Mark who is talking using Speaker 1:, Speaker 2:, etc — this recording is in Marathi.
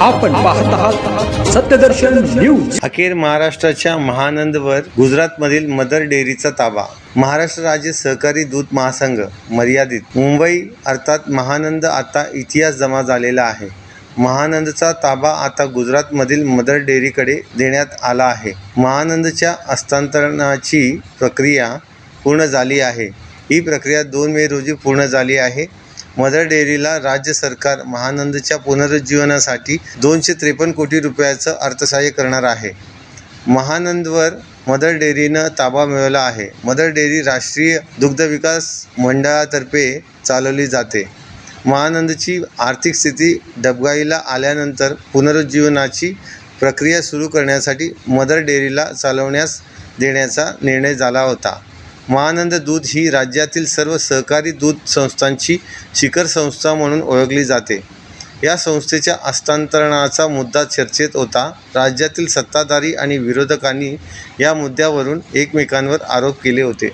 Speaker 1: आपण पाहत आहात सत्यदर्शन न्यूज.
Speaker 2: अखेर महाराष्ट्राच्या महानंदवर गुजरातमधील मदर डेअरीचा ताबा. महाराष्ट्र राज्य सहकारी दूध महासंघ मर्यादित. मुंबई अर्थात महानंद आता इतिहास जमा झालेला आहे. महानंदचा ताबा आता गुजरातमधील मदर डेअरीकडे देण्यात आला आहे. महानंदच्या हस्तांतरणाची प्रक्रिया पूर्ण झाली आहे. ही प्रक्रिया दोन मे रोजी पूर्ण झाली आहे. मदर डेअरीला राज्य सरकार महानंदच्या पुनरुज्जीवनासाठी दोनशे त्रेपन्न कोटी रुपयाचं अर्थसहाय्य करणार आहे. महानंदवर मदर डेअरीनं ताबा मिळवला आहे. मदर डेअरी राष्ट्रीय दुग्ध विकास मंडळातर्फे चालवली जाते. महानंदची आर्थिक स्थिती डबगाईला आल्यानंतर पुनरुज्जीवनाची प्रक्रिया सुरू करण्यासाठी मदर डेअरीला चालवण्यास देण्याचा निर्णय झाला होता. महानंद दूध ही राज्यातील सर्व सहकारी दूध संस्थांची शिखर संस्था म्हणून ओळखली जाते. या संस्थेच्या हस्तांतरणाचा मुद्दा चर्चेत होता. राज्यातील सत्ताधारी आणि विरोधकांनी या मुद्द्यावरून एकमेकांवर आरोप केले होते.